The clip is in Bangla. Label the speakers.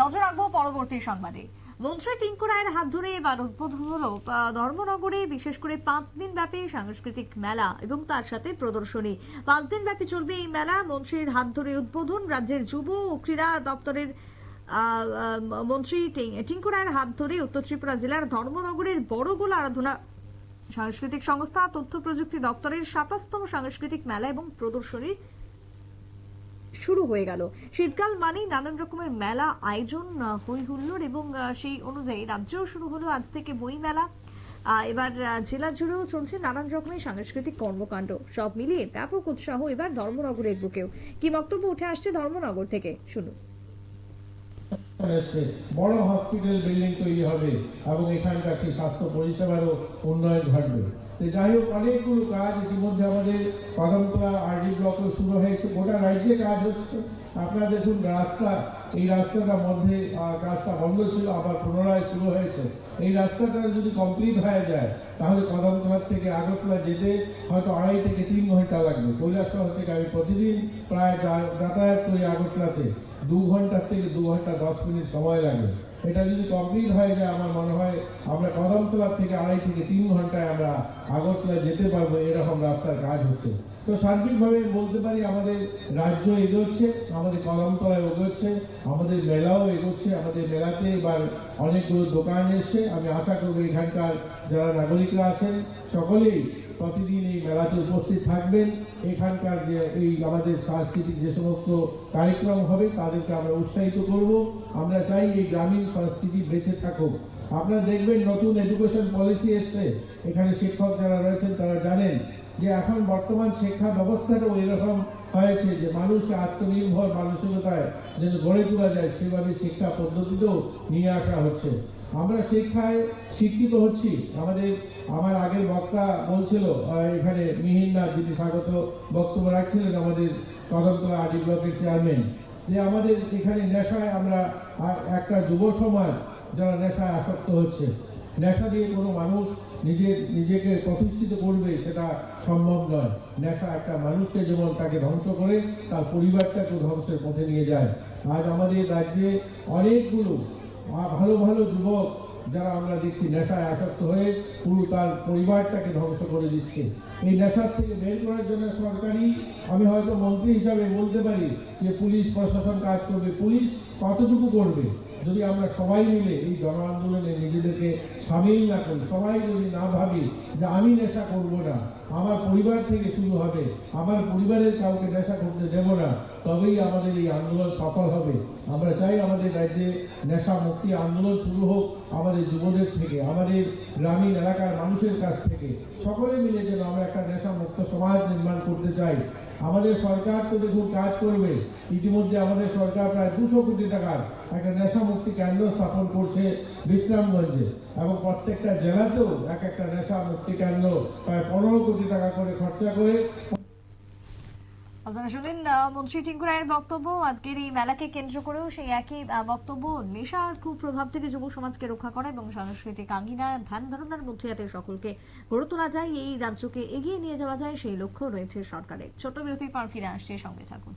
Speaker 1: নজর রাখব পরবর্তী সংবাদে। মন্ত্রী টিঙ্কু রায়ের হাত ধরে এবার উদ্বোধন হলো ধর্মনগরে বিশেষ করে পাঁচ দিন ব্যাপী সাংস্কৃতিক মেলা এবং তার সাথে প্রদর্শনী। পাঁচ দিন ব্যাপী চলবে এই মেলা। মন্ত্রীর হাত ধরে উদ্বোধন রাজ্যের যুব ও ক্রীড়া দপ্তরের মন্ত্রী টিঙ্কু রায়ের হাত ধরে উত্তর ত্রিপুরা জেলার ধর্মনগরের বড়গোলা আরাধনা সাংস্কৃতিক সংস্থা, তথ্য প্রযুক্তি দপ্তরের সাতাশতম সাংস্কৃতিক মেলা এবং প্রদর্শনী শুরু হয়ে গেল। শীতকাল মানেই নানান রকমের মেলা আয়োজন হই হুল্লোড় এবং সেই অনুযায়ী রাজ্যেও শুরু হলো আজ থেকে বই মেলা। এবার জেলা জুড়েও চলছে নানান রকমের সাংস্কৃতিক কর্মকাণ্ড। সব মিলিয়ে ব্যাপক উৎসাহ এবার ধর্মনগরের বুকেও। কি বক্তব্য উঠে আসছে ধর্মনগর থেকে? শুনুন।
Speaker 2: এসছে। বড় হসপিটাল বিল্ডিং তৈরি হবে এবং এখানকার সেই স্বাস্থ্য পরিষেবারও উন্নয়ন ঘটবে। যাই হোক অনেকগুলো কাজ ইতিমধ্যে আমাদের কদমতলা আরডি ব্লকে শুরু হয়েছে। গোটা রাজ্যে কাজ হচ্ছে। আপনারা দেখুন, রাস্তা, এই রাস্তাটার মধ্যে কাজটা বন্ধ ছিল, আবার পুনরায় শুরু হয়েছে। এই রাস্তাটা যদি কমপ্লিট হয়ে যায়, তাহলে কদমতলার থেকে আগরতলা যেতে হয়তো আড়াই থেকে তিন ঘণ্টা লাগবে। কৈলাসহর থেকে আমি প্রতিদিন প্রায় যাতায়াত করি আগরতলাতে। দু ঘণ্টার থেকে দু ঘণ্টা দশ মিনিট સમય લાગ્યો এটা যদি কমপ্লিট হয়ে যায়, আমার মনে হয় আমরা কদমতলার থেকে আড়াই থেকে তিন ঘন্টায় আমরা আগরতলা যেতে পারব, এরকম রাস্তার কাজ হচ্ছে। তো সার্বিকভাবে বলতে পারি, আমাদের রাজ্য এগোচ্ছে, আমাদের কদমতলায় এগোচ্ছে, আমাদের মেলাও এগোচ্ছে, আমাদের মেলাতে এবার অনেকগুলো দোকান এসছে। আমি আশা করব এখানকার যারা নাগরিকরা আছেন, সকলেই প্রতিদিন এই মেলাতে উপস্থিত থাকবেন। এখানকার যে এই আমাদের সাংস্কৃতিক যে সমস্ত কার্যক্রম হবে, তাদেরকে আমরা উৎসাহিত করব। আমরা চাই এই গ্রামীণ সংস্কৃতি বেঁচে থাকুক। আপনারা দেখবেন নতুন এডুকেশন পলিসি এসছে। এখানে শিক্ষক যারা রয়েছেন, তারা জানেন যে এখন বর্তমান শিক্ষা ব্যবস্থাটাও এরকম হয়েছে যে মানুষকে আত্মনির্ভর মানসিকতায় যেন গড়ে তোলা যায়, সেভাবে শিক্ষা পদ্ধতিতেও নিয়ে আসা হচ্ছে। আমরা শিক্ষায় শিক্ষিত হচ্ছি। আমাদের, আমার আগের বক্তা বলছিল এখানে মিহিন্না যিনি স্বাগত বক্তব্য রাখছিলেন, আমাদের কদমতলা আডি ব্লকের চেয়ারম্যান। যে আমাদের এখানে নেশায় আমরা একটা যুব সমাজ যারা নেশায় আসক্ত হচ্ছে, নেশা দিয়ে কোনো মানুষ নিজের, নিজেকে প্রতিষ্ঠিত করবে সেটা সম্ভব নয়। নেশা একটা মানুষকে যেমন তাকে ধ্বংস করে, তার পরিবারটাকে ধ্বংসের পথে নিয়ে যায়। আজ আমাদের রাজ্যে অনেকগুলো ভালো ভালো যুবক যারা আমরা দেখছি নেশায় আসক্ত হয়ে পুরো তার পরিবারটাকে ধ্বংস করে দিচ্ছে। এই নেশার থেকে বের করার জন্য সরকারি, আমি হয়তো মন্ত্রী হিসাবে বলতে পারি যে পুলিশ, প্রশাসন কাজ করবে। পুলিশ কতটুকু করবে? যদি আমরা সবাই মিলে এই জন আন্দোলনে নিজেদেরকে সামিল না করি, সবাই যদি না ভাবি যে আমি নেশা করব না, আমার পরিবার থেকে শুরু হবে, আমার পরিবারের কাউকে নেশা করতে দেব না, তবেই আমাদের এই আন্দোলন সফল হবে। আমরা চাই আমাদের রাজ্যে নেশা মুক্তি আন্দোলন শুরু হোক আমাদের যুবদের থেকে, আমাদের গ্রামীণ এলাকার মানুষের কাছ থেকে। সকলে মিলে যেন আমরা একটা নেশা মুক্ত সমাজ নির্মাণ করতে চাই। আমাদের সরকার তো দেখুন কাজ করবে। ইতিমধ্যে আমাদের সরকার প্রায় দুশো কোটি টাকার একটা নেশা মুক্তি কেন্দ্র স্থাপন করছে বিশ্রামগঞ্জে এবং প্রত্যেকটা জেলাতেও এক একটা নেশা মুক্তি কেন্দ্র প্রায় পনেরো কোটি টাকা করে খরচা করে।
Speaker 1: বক্তব্য। আজকের এই মেলাকে কেন্দ্র করেও সেই একই বক্তব্য। নেশার কুপ্রভাব থেকে যুব সমাজকে রক্ষা করা এবং সাংস্কৃতিক আঙ্গিনা, ধ্যান ধারণার মধ্যে যাতে সকলকে গড়ে তোলা যায়, এই রাজ্যকে এগিয়ে নিয়ে যাওয়া যায়, সেই লক্ষ্য রয়েছে সরকারের। ছোট বিরতির পর ফিরে আসছে সঙ্গে থাকুন।